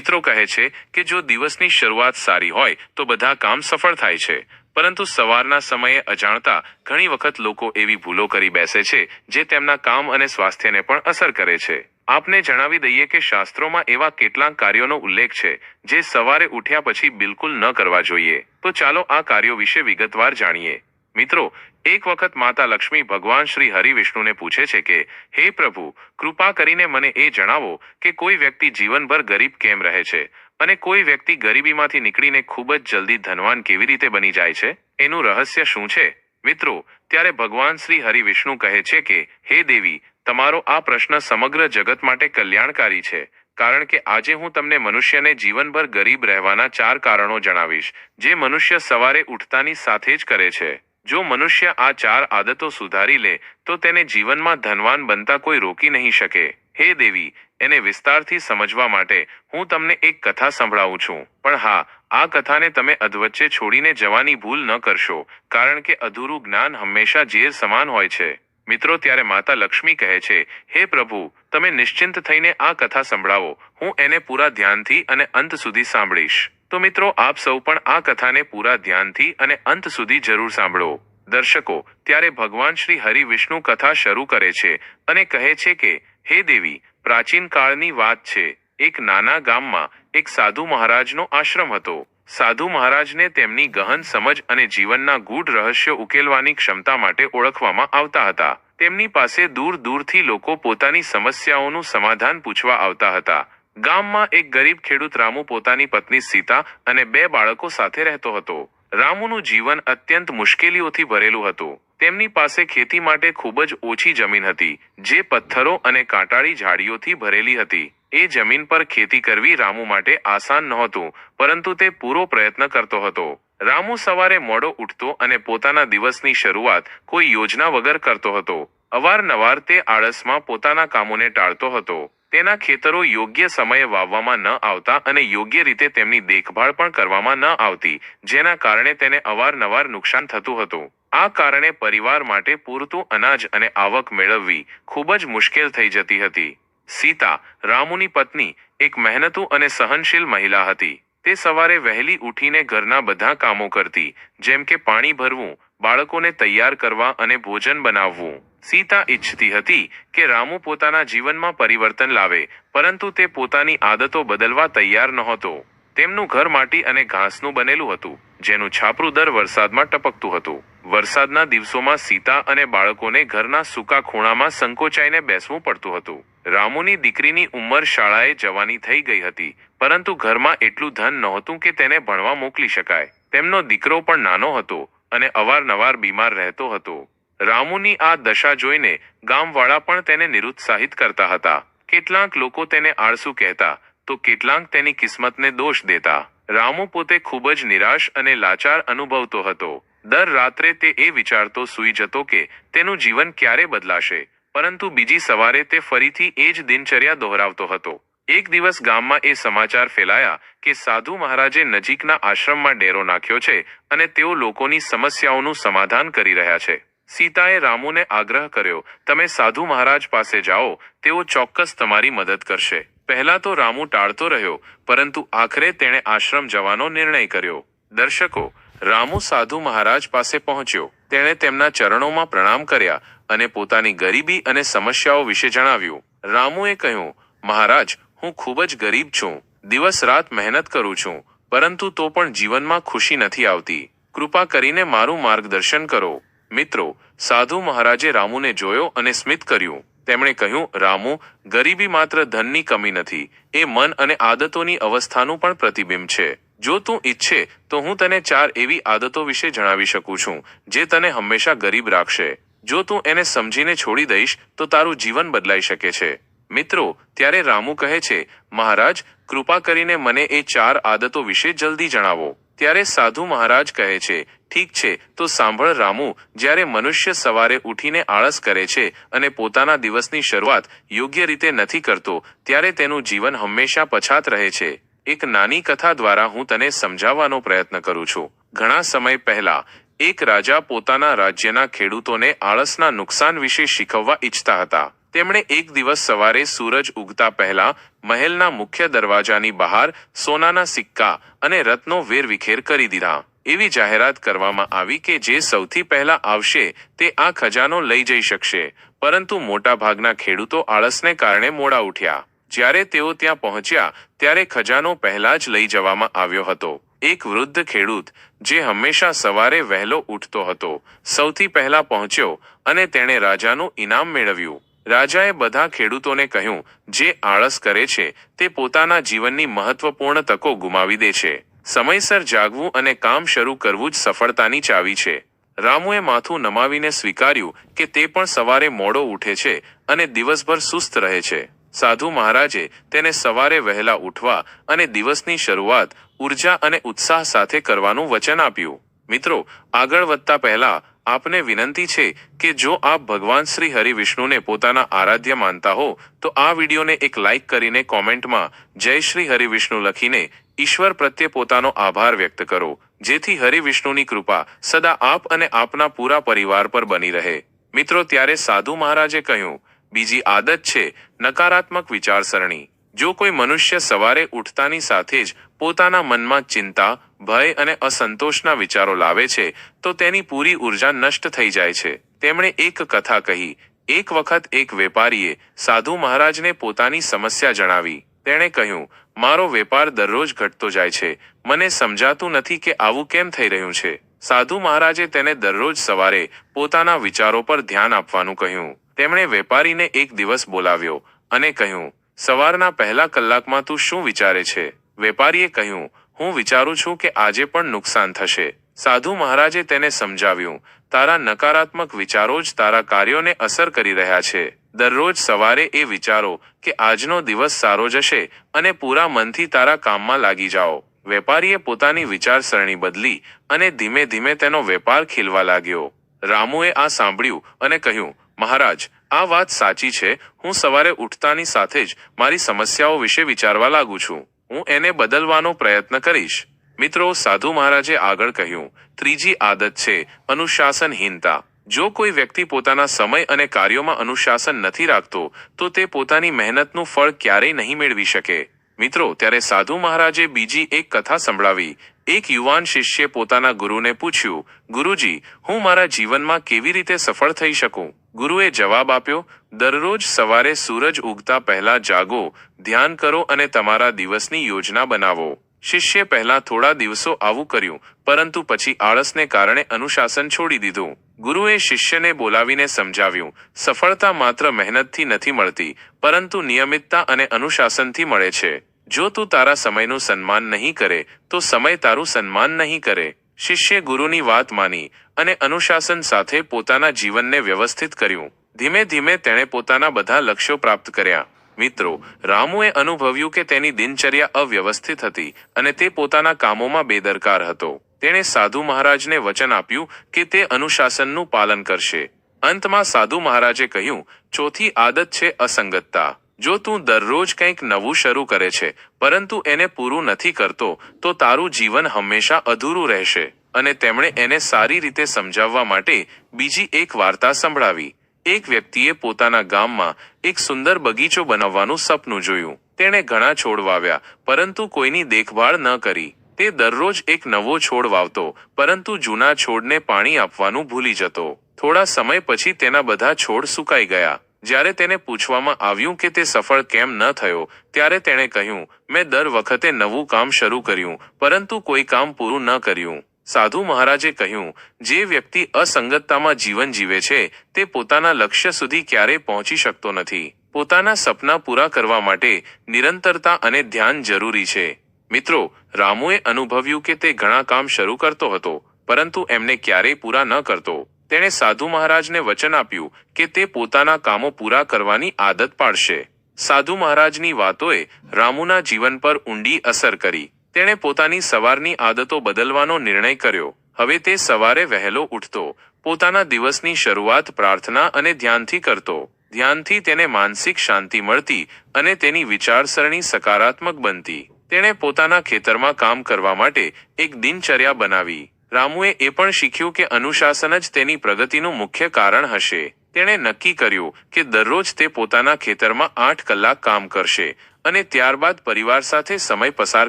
મિત્રો કહે છે કે જો દિવસની શરૂઆત સારી હોય, તો બધા કામ સફળ થાય છે. પરંતુ સવારના સમયે અજાણતા ઘણી વખત લોકો એવી ભૂલો કરી બેસે છે, જે તેમના કામ અને સ્વાસ્થ્યને પણ અસર કરે છે. આપને જણાવી દઈએ કે શાસ્ત્રોમાં એવા કેટલાક કાર્યોનો ઉલ્લેખ છે, જે સવારે ઉઠ્યા પછી બિલકુલ ન કરવા જોઈએ. તો ચાલો આ કાર્યો વિશે વિગતવાર જાણીએ. મિત્રો, એક વખત માતા લક્ષ્મી ભગવાન શ્રી હરિવિષ્ણુને પૂછે છે કે, હે પ્રભુ, કૃપા કરીને મને એ જણાવો કે કોઈ વ્યક્તિ જીવનભર ગરીબ કેમ રહે છે? અને કોઈ વ્યક્તિ ગરીબીમાંથી નીકળીને ખૂબ જ જલ્દી ધનવાન કેવી રીતે બની જાય છે? એનું રહસ્ય શું છે? મિત્રો, ત્યારે ભગવાન શ્રી હરિવિષ્ણુ કહે છે કે, હે દેવી, તમારો આ પ્રશ્ન સમગ્ર જગત માટે કલ્યાણકારી છે, કારણ કે આજે હું તમને મનુષ્યને જીવનભર ગરીબ રહેવાના ચાર કારણો જણાવીશ, જે મનુષ્ય સવારે ઉઠતાની સાથે જ કરે છે. જો મનુષ્ય આ ચાર આદતો સુધારી લે, તો તેને જીવનમાં ધનવાન બનતા કોઈ રોકી નહીં શકે. હે દેવી, એને વિસ્તારથી સમજવા માટે હું તમને એક કથા સંભળાવું છું. પણ હા, આ કથાને તમે અધવચ્ચે છોડીને જવાની ભૂલ ન કરશો, કારણ કે અધૂરું જ્ઞાન હંમેશા ઝેર સમાન હોય છે. મિત્રો, ત્યારે માતા લક્ષ્મી કહે છે, હે પ્રભુ, તમે નિશ્ચિંત થઈને આ કથા સંભળાવો. હું એને પૂરા ધ્યાનથી અને અંત સુધી સાંભળીશ. તો મિત્રો, આપ સૌ પણ આ કથાને પૂરા ધ્યાનથી અને અંત સુધી જરૂર સાંભળો. દર્શકો, ત્યારે ભગવાન શ્રી હરિ વિષ્ણુ કથા શરૂ કરે છે અને કહે છે કે, હે દેવી, પ્રાચીન કાળની વાત છે. એક નાના ગામમાં એક સાધુ મહારાજનો આશ્રમ હતો. સાધુ મહારાજને તેમની ગહન સમજ અને જીવનના ગૂઢ રહસ્યો ઉકેલવાની ક્ષમતા માટે ઓળખવામાં આવતા હતા. તેમની પાસે દૂર દૂરથી લોકો પોતાની સમસ્યાઓનું સમાધાન પૂછવા આવતા હતા. ગામમાં એક ગરીબ ખેડૂત રામુ પોતાની પત્ની સીતા અને બે બાળકો સાથે રહેતો હતો. રામુનું જીવન અત્યંત મુશ્કેલીઓથી ભરેલું હતું. તેમની પાસે ખેતી માટે ખૂબ જ ઓછી જમીન હતી, જે પથ્થરો અને કાંટાળી ઝાડીઓથી ભરેલી હતી. એ જમીન પર ખેતી કરવી રામુ માટે આસાન નહોતું, પરંતુ તે પૂરો પ્રયત્ન કરતો હતો. રામુ સવારે મોડો ઉઠતો અને પોતાના દિવસની શરૂઆત કોઈ યોજના વગર કરતો હતો. અવારનવાર તે આળસમાં પોતાના કામોને ટાળતો હતો. તેના ખેતરો યોગ્ય સમયે વાવવામાં ન આવતા અને યોગ્ય રીતે તેમની દેખભાળ પણ કરવામાં ન આવતી, જેના કારણે તેને અવારનવાર નુકસાન થતું હતું. આ કારણે પરિવાર માટે પૂરતું અનાજ અને આવક મેળવવી ખૂબ જ મુશ્કેલ થઈ જતી હતી. સીતા, રામુની પત્ની, એક મહેનતુ અને સહનશીલ મહિલા હતી. તે સવારે વહેલી ઉઠીને ઘરના બધા કામો કરતી, જેમ કે પાણી ભરવું, બાળકોને તૈયાર કરવા અને ભોજન બનાવવું. સીતા ઈચ્છતી હતી કે રામુ પોતાના જીવનમાં પરિવર્તન લાવે, પરંતુ તે પોતાની આદતો બદલવા તૈયાર નહોતો. તેમનું ઘર માટી અને ઘાસનું બનેલું હતું, જેનું છાપરું દર વરસાદમાં ટપકતું હતું. વરસાદના દિવસોમાં સીતા અને બાળકોને ઘરના સૂકા ખૂણામાં સંકોચાઈને બેસવું પડતું હતું. રામુની દીકરીની ઉંમર શાળાએ જવાની થઈ ગઈ હતી, પરંતુ ઘરમાં એટલું ધન નહોતું કે તેને ભણવા મોકલી શકાય. તેમનો દીકરો પણ નાનો હતો અને અવારનવાર બીમાર રહેતો હતો. રામુની આ દશા જોઈને ગામવાળા પણ તેને નિરુત્સાહિત કરતા હતા. કેટલાક લોકો તેને આળસુ કહેતા, તો કેટલાક તેની કિસ્મતને દોષ દેતા. રામુ પોતે ખૂબ જ નિરાશ અને લાચાર અનુભવતો હતો. દર રાત્રે તે એ વિચારતો સૂઈ જતો કે તેનું જીવન ક્યારે બદલાશે, પરંતુ બીજી સવારે તે ફરીથી એ જ દિનચર્યા દોહરાવતો હતો. એક દિવસ ગામમાં એ સમાચાર ફેલાયા કે સાધુ મહારાજે નજીકના આશ્રમમાં ડેરો નાખ્યો છે અને તેઓ લોકોની સમસ્યાઓનું સમાધાન કરી રહ્યા છે. સીતાએ રામુને આગ્રહ કર્યો, તમે સાધુ મહારાજ પાસે જાઓ, તેઓ ચોક્કસ તમારી મદદ કરશે. પહેલા તો રામુ ટાળતો રહ્યો, પરંતુ આખરે તેણે આશ્રમ જવાનો નિર્ણય કર્યો. દર્શકો, રામુ સાધુ મહારાજ પાસે પહોંચ્યો. તેણે તેમના ચરણોમાં પ્રણામ કર્યા અને પોતાની ગરીબી અને સમસ્યાઓ વિશે જણાવ્યું. રામુએ કહ્યું, મહારાજ, હું ખૂબ જ ગરીબ છું. દિવસ રાત મહેનત કરું છું, પરંતુ તો પણ જીવનમાં ખુશી નથી આવતી. કૃપા કરીને મારું માર્ગદર્શન કરો. મિત્રો, સાધુ મહારાજે રામુને જોયો અને સ્મિત કર્યું. તેમણે કહ્યું, રામુ, ગરીબી માત્ર ધનની કમી નથી. એ મન અને આદતોની અવસ્થાનું પણ પ્રતિબિંબ છે. જો તું ઈચ્છે, તો હું તને ચાર એવી આદતો વિશે જણાવી શકું છું, જે તને હંમેશા ગરીબ રાખશે. જો તું એને સમજીને છોડી દઈશ, તો તારું જીવન બદલાઈ શકે છે. મિત્રો, ત્યારે રામુ કહે છે, મહારાજ, કૃપા કરીને મને એ ચાર આદતો વિશે જલ્દી જણાવો. ત્યારે સાધુ મહારાજ કહે છે, ઠીક છે, તો સાંભળ રામુ, જ્યારે મનુષ્ય સવારે ઉઠીને આળસ કરે છે અને પોતાના દિવસની શરૂઆત યોગ્ય રીતે નથી કરતો, ત્યારે તેનું જીવન હંમેશા પછાત રહે છે. એક નાની કથા દ્વારા હું તને સમજાવવાનો પ્રયત્ન કરું છું. ઘણા સમય પહેલા, એક રાજા પોતાના રાજ્યના ખેડૂતોને આળસના નુકસાન વિશે શીખવવા ઈચ્છતા હતા. તેમણે એક દિવસ સવારે સૂરજ ઉગતા પહેલા મહેલના મુખ્ય દરવાજાની બહાર સોનાના સિક્કા અને રત્નો વેરવિખેર કરી દીધા. એવી જાહેરાત કરવામાં આવી કે જે સૌથી પહેલા આવશે તે આ ખજાનો લઈ જઈ શકશે, પરંતુ મોટાભાગના ખેડૂતો આળસને કારણે મોડા ઉઠ્યા. જ્યારે તેઓ ત્યાં પહોંચ્યા, ત્યારે ખજાનો પહેલા જ લઈ જવામાં આવ્યો હતો. એક વૃદ્ધ ખેડૂત, જે હંમેશા સવારે વહેલો ઉઠતો હતો, સૌથી પહેલા પહોંચ્યો અને તેણે રાજાનું ઇનામ મેળવ્યું. રાજાએ બધા ખેડૂતોને કહ્યું, જે આળસ કરે છે, તે પોતાના જીવનની મહત્વપૂર્ણ તકો ગુમાવી દે છે. સમયસર જાગવું અને કામ શરૂ કરવું જ સફળતાની ચાવી છે. રામુએ માથું નમાવીને સ્વીકાર્યું કે તે પણ સવારે મોડો ઉઠે છે અને દિવસભર સુસ્ત રહે છે. સાધુ મહારાજે તેને સવારે વહેલા ઉઠવા અને દિવસની શરૂઆત ઊર્જા અને ઉત્સાહ સાથે કરવાનું વચન આપ્યું. મિત્રો, આગળ વધતા પહેલા આપને વિનંતી છે કે જો આપ ભગવાન શ્રી હરિવિષ્ણુને પોતાના આરાધ્ય માનતા હો, તો આ વિડીયોને એક લાઇક કરીને કોમેન્ટમાં જય શ્રી હરિવિષ્ણુ લખીને ઈશ્વર પ્રત્યે પોતાનો આભાર વ્યક્ત કરો. જેથી હરિવિષ્ણુની કૃપા સદા આપ અને આપના પૂરા પરિવાર પર બની રહે. મિત્રો, ત્યારે સાધુ મહારાજે કહ્યું, બીજી આદત છે નકારાત્મક વિચારસરણી. જો કોઈ મનુષ્ય સવારે ઉઠતાની સાથે જ પોતાના મનમાં ચિંતા, ભય અને અસંતોષના વિચારો લાવે છે, તો તેની પૂરી ઊર્જા નષ્ટ થઈ જાય છે. તેમણે એક કથા કહી, એક વખત એક વેપારીએ સાધુ મહારાજને પોતાની સમસ્યા જણાવી. તેણે કહ્યું, મારો વેપાર દરરોજ ઘટતો જાય છે. મને સમજાતું નથી કે આવું કેમ થઈ રહ્યું છે. સાધુ મહારાજે તેને દરરોજ સવારે પોતાના વિચારો પર ધ્યાન આપવાનું કહ્યું. તેમણે વેપારીને એક દિવસ બોલાવ્યો અને કહ્યું સવારના પહેલા કલાકમાં તું શું વિચારે છે? વેપારીએ કહ્યું, હું વિચારું છું કે આજે પણ નુકસાન થશે. સાધુ મહારાજે તેને સમજાવ્યું, તારા નકારાત્મક વિચારો જ તારા કાર્યોને અસર કરી રહ્યા છે. દરરોજ સવારે એ વિચારો કે આજનો દિવસ સારો જશે અને પૂરા મનથી તારા કામમાં લાગી જાઓ. વેપારીએ પોતાની વિચારસરણી બદલી અને ધીમે ધીમે તેનો વેપાર ખીલવા લાગ્યો. રામુએ આ સાંભળ્યું અને કહ્યું મહારાજ, આ વાત સાચી છે. હું સવારે ઉઠતાની સાથે જ મારી સમસ્યાઓ વિશે વિચારવા લાગુ છું. હું એને બદલવાનો પ્રયત્ન કરીશ. મિત્રો, સાધુ મહારાજે આગળ કહ્યું, ત્રીજી આદત છે, અનુશાસનહીનતા. જો કોઈ વ્યક્તિ પોતાના સમય અને કાર્યોમાં અનુશાસન નથી રાખતો, તો તે પોતાની મહેનતનું ફળ ક્યારેય નહીં મેળવી શકે. મિત્રો, ત્યારે સાધુ મહારાજે બીજી એક કથા સંભળાવી. એક યુવાન શિષ્યે પોતાના ગુરુને પૂછ્યું, ગુરુજી, હું મારા જીવનમાં કેવી રીતે સફળ થઈ શકું? ગુરુએ જવાબ આપ્યો, દરરોજ સવારે સૂરજ ઉગતા પહેલા જાગો, ધ્યાન કરો અને તમારા દિવસની યોજના બનાવો. શિષ્યે પહેલા થોડા દિવસો આવું કર્યું, પરંતુ પછી આળસને કારણે અનુશાસન છોડી દીધું. ગુરુએ શિષ્યને બોલાવીને સમજાવ્યું, સફળતા માત્ર મહેનતથી નથી મળતી, પરંતુ નિયમિતતા અને અનુશાસનથી મળે છે. જો તું તારા સમયનું સન્માન નહીં કરે, તો સમય તારું સન્માન નહીં કરે. શિષ્યે ગુરુની વાત માની અને અનુશાસન સાથે પોતાના જીવનને વ્યવસ્થિત કર્યું. ધીમે ધીમે તેણે પોતાના બધા લક્ષ્યો પ્રાપ્ત કર્યા. મિત્રો, રામુએ અનુભવ્યું કે તેની દિનચર્યા અવ્યવસ્થિત હતી અને તે પોતાના કામોમાં બેદરકાર હતો. તેણે સાધુ મહારાજને વચન આપ્યું કે તે અનુશાસનનું પાલન કરશે. અંતમાં સાધુ મહારાજે કહ્યું, ચોથી આદત છે અસંગતતા. જો તું દરરોજ કંઈક નવું શરૂ કરે છે, પરંતુ એને પૂરું નથી કરતો, તો તારું જીવન હંમેશા અધૂરું રહેશે. અને તેમણે એને સારી રીતે સમજાવવા માટે બીજી એક વાર્તા સંભળાવી. એક વ્યક્તિએ પોતાના ગામમાં એક સુંદર બગીચો બનાવવાનું સપનું જોયું. તેણે ઘણા છોડ વાવ્યા, પરંતુ કોઈની દેખભાળ ન કરી. તે દરરોજ એક નવો છોડ વાવતો, પરંતુ જૂના છોડને પાણી આપવાનું ભૂલી જતો. થોડા સમય પછી તેના બધા છોડ સુકાઈ ગયા. જ્યારે તેને પૂછવામાં આવ્યું કે તે સફળ કેમ ન થયો, ત્યારે તેણે કહ્યું, મેં દર વખતે નવું કામ શરૂ કર્યું, પરંતુ કોઈ કામ પૂરું ન કર્યું. સાધુ મહારાજે કહ્યું, જે વ્યક્તિ અસંગતતામાં જીવન જીવે છે, તે પોતાના લક્ષ્ય સુધી ક્યારેય પહોંચી શકતો નથી. પોતાના સપના પૂરા કરવા માટે નિરંતરતા અને ધ્યાન જરૂરી છે. મિત્રો, રામુએ અનુભવ્યું કે તે ઘણા કામ શરૂ કરતો હતો, પરંતુ એમને ક્યારેય પૂરા ન કરતો. તેણે સાધુ મહારાજને વચન આપ્યું કે તે પોતાના કામો પૂરા કરવાની આદત પાડશે. સાધુ મહારાજની વાતોએ રામુના જીવન પર ઊંડી અસર કરી. તેણે પોતાની સવારની આદતો બદલવાનો નિર્ણય કર્યો. હવે તે સવારે વહેલો ઉઠતો, પોતાના દિવસની શરૂઆત પ્રાર્થના અને ધ્યાનથી કરતો. ધ્યાનથી તેને માનસિક શાંતિ મળતી અને તેની વિચારસરણી સકારાત્મક બનતી. તેણે પોતાના ખેતરમાં કામ કરવા માટે એક દિનચર્યા બનાવી. રામુએ એ પણ શીખ્યું કે અનુશાસન જ તેની પ્રગતિનું મુખ્ય કારણ હશે. તેણે નક્કી કર્યું કે દરરોજ તે પોતાના ખેતરમાં આઠ કલાક કામ કરશે અને ત્યારબાદ પરિવાર સાથે સમય પસાર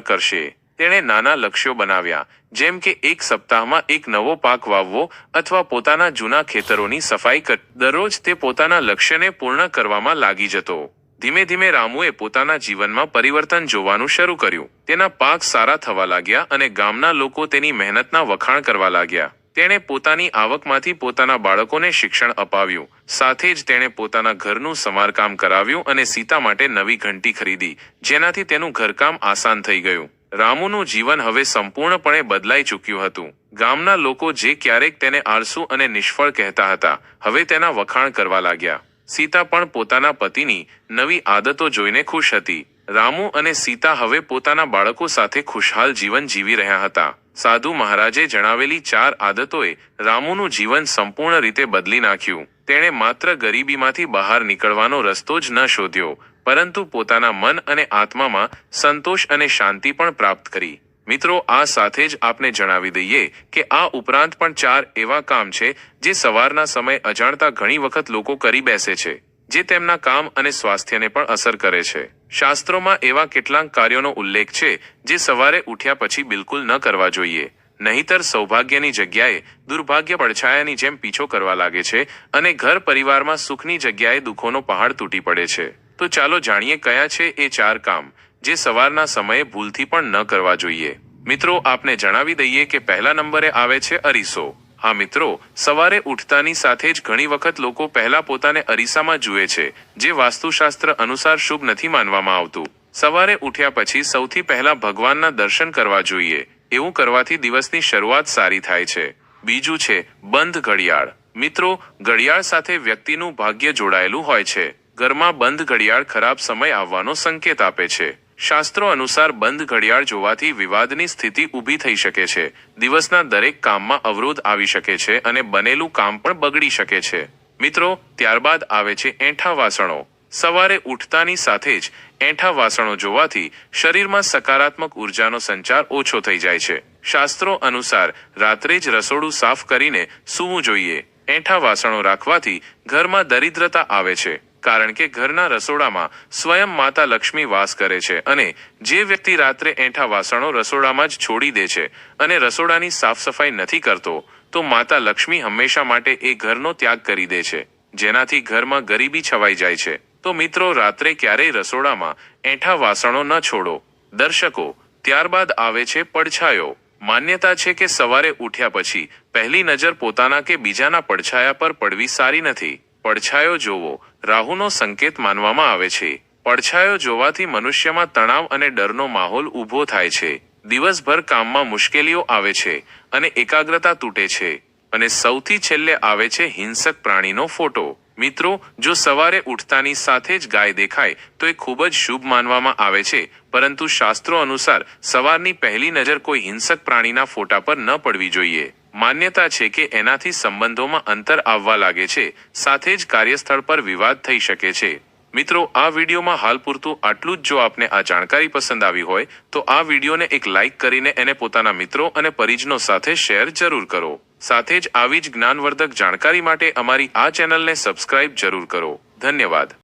કરશે. તેણે નાના લક્ષ્યો બનાવ્યા, જેમ કે એક સપ્તાહમાં એક નવો પાક વાવવો અથવા પોતાના જૂના ખેતરોની સફાઈ કર દરરોજ તે પોતાના લક્ષ્યને પૂર્ણ કરવામાં લાગી જતો. ધીમે ધીમે રામુએ પોતાના જીવનમાં પરિવર્તન જોવાનું શરૂ કર્યું. તેના પાક સારા થવા લાગ્યા અને ગામના લોકો તેની મહેનતના વખાણ કરવા લાગ્યા. તેણે પોતાની આવકમાંથી પોતાના બાળકોને શિક્ષણ અપાવ્યું. સાથે જ તેણે પોતાના ઘરનું સમારકામ કરાવ્યું અને સીતા માટે નવી ઘંટી ખરીદી, જેનાથી તેનું ઘરકામ આસાન થઈ ગયું. રામુનું જીવન હવે સંપૂર્ણપણે બદલાઈ ચૂક્યું હતું. ગામના લોકો જે ક્યારેક તેને આળસુ અને નિષ્ફળ કહેતા હતા, હવે તેના વખાણ કરવા લાગ્યા. સીતા પણ પોતાના પતિની નવી આદતો જોઈને ખુશ હતી. રામુ અને સીતા હવે પોતાના બાળકો સાથે ખુશહાલ જીવન જીવી રહ્યા હતા. સાધુ મહારાજે જણાવેલી ચાર આદતોએ રામુનું જીવન સંપૂર્ણ રીતે બદલી નાખ્યું. તેણે માત્ર ગરીબીમાંથી બહાર નીકળવાનો રસ્તો જ ન શોધ્યો, પરંતુ પોતાના મન અને આત્મામાં સંતોષ અને શાંતિ પણ પ્રાપ્ત કરી. મિત્રો, આ સાથે જ આપને જણાવી દઈએ કે આ ઉપરાંત પણ ચાર એવા કામ છે જે સવારના સમય અજાણતા ઘણી વખત લોકો કરી બેસે છે, જે તેમના કામ અને સ્વાસ્થ્યને પણ અસર કરે છે. શાસ્ત્રોમાં એવા કેટલાક કાર્યોનો ઉલ્લેખ છે જે સવારે ઉઠ્યા પછી બિલકુલ ન કરવા જોઈએ. નહીતર સૌભાગ્યની જગ્યાએ દુર્ભાગ્ય પડછાયાની જેમ પીછો કરવા લાગે છે અને ઘર પરિવારમાં સુખની જગ્યાએ દુઃખોનો પહાડ તૂટી પડે છે. તો ચાલો જાણીએ કયા છે એ ચાર કામ. જે સવારના સમયે ભૂલથી પણ ન કરવા જોઈએ. મિત્રો, આપને જણાવી દઈએ કે પહેલા નંબરે આવે છે અરીસો. હા, મિત્રો, સવારે ઉઠતાની સાથે જ ઘણી વખત લોકો પહેલા પોતાને અરીસામાં જુએ છે, જે વાસ્તુશાસ્ત્ર અનુસાર શુભ નથી માનવામાં આવતું. સવારે ઉઠ્યા પછી સૌથી પહેલા ભગવાનના દર્શન કરવા જોઈએ. એવું કરવાથી દિવસની શરૂઆત સારી થાય છે. બીજું છે, બંધ ઘડિયાળ. મિત્રો, ઘડિયાળ સાથે વ્યક્તિનું ભાગ્ય જોડાયેલું હોય છે. ઘરમાં બંધ ઘડિયાળ ખરાબ સમય આવવાનો સંકેત આપે છે. શાસ્ત્રો અનુસાર બંધ ઘડિયાળ જોવાથી વિવાદની સ્થિતિ ઊભી થઈ શકે છે. દિવસના દરેક કામમાં અવરોધ આવી શકે છે અને બનેલું કામ પણ બગડી શકે છે. મિત્રો, ત્યારબાદ આવે છે એંઠા વાસણો. સવારે ઉઠતાની સાથે જ એંઠા વાસણો જોવાથી શરીરમાં સકારાત્મક ઉર્જાનો સંચાર ઓછો થઈ જાય છે. શાસ્ત્રો અનુસાર રાત્રે જ રસોડું સાફ કરીને સૂવું જોઈએ. એંઠા વાસણો રાખવાથી ઘરમાં દરિદ્રતા આવે છે. કારણ કે ઘરના રસોડામાં સ્વયં માતા લક્ષ્મી વાસ કરે છે અને જે વ્યક્તિ રાત્રે એંઠા વાસણો રસોડામાં જ છોડી દે છે અને રસોડાની સાફ સફાઈ નથી કરતો, તો માતા લક્ષ્મી હંમેશા માટે એ ઘરનો ત્યાગ કરી દે છે, જેનાથી ઘરમાં ગરીબી છવાઈ જાય છે. તો મિત્રો, રાત્રે ક્યારેય રસોડામાં એઠા વાસણો ન છોડો. દર્શકો, ત્યારબાદ આવે છે પડછાયો. માન્યતા છે કે સવારે ઉઠ્યા પછી પહેલી નજર પોતાના કે બીજાના પડછાયા પર પડવી સારી નથી. પડછાયો જોવો. રાહુનો સંકેત માનવામાં આવે છે. પડછાયો જોવાથી મનુષ્યમાં તણાવ અને ડરનો માહોલ ઊભો થાય છે. દિવસભર કામમાં મુશ્કેલીઓ આવે છે અને એકાગ્રતા તૂટે છે. અને સૌથી છેલ્લે આવે છે હિંસક પ્રાણીનો ફોટો. મિત્રો, જો સવારે ઉઠતાની સાથે જ ગાય દેખાય, તો એ ખૂબ જ શુભ માનવામાં આવે છે. પરંતુ શાસ્ત્રો અનુસાર સવારની પહેલી નજર કોઈ હિંસક પ્રાણીના ફોટા પર ન પડવી જોઈએ. માન્યતા છે કે એનાથી સંબંધોમાં અંતર આવવા લાગે છે, સાથે જ કાર્યસ્થળ પર વિવાદ થઈ શકે છે. મિત્રો, આ વિડીયોમાં હાલ પૂરતું આટલું જ જો આપને આ જાણકારી પસંદ આવી હોય, તો આ વિડીયોને એક લાઇક કરીને એને પોતાના મિત્રો અને પરિજનો સાથે શેર જરૂર કરો. સાથે જ આવી જ જ્ઞાનવર્ધક જાણકારી માટે અમારી આ ચેનલને સબસ્ક્રાઇબ જરૂર કરો. ધન્યવાદ.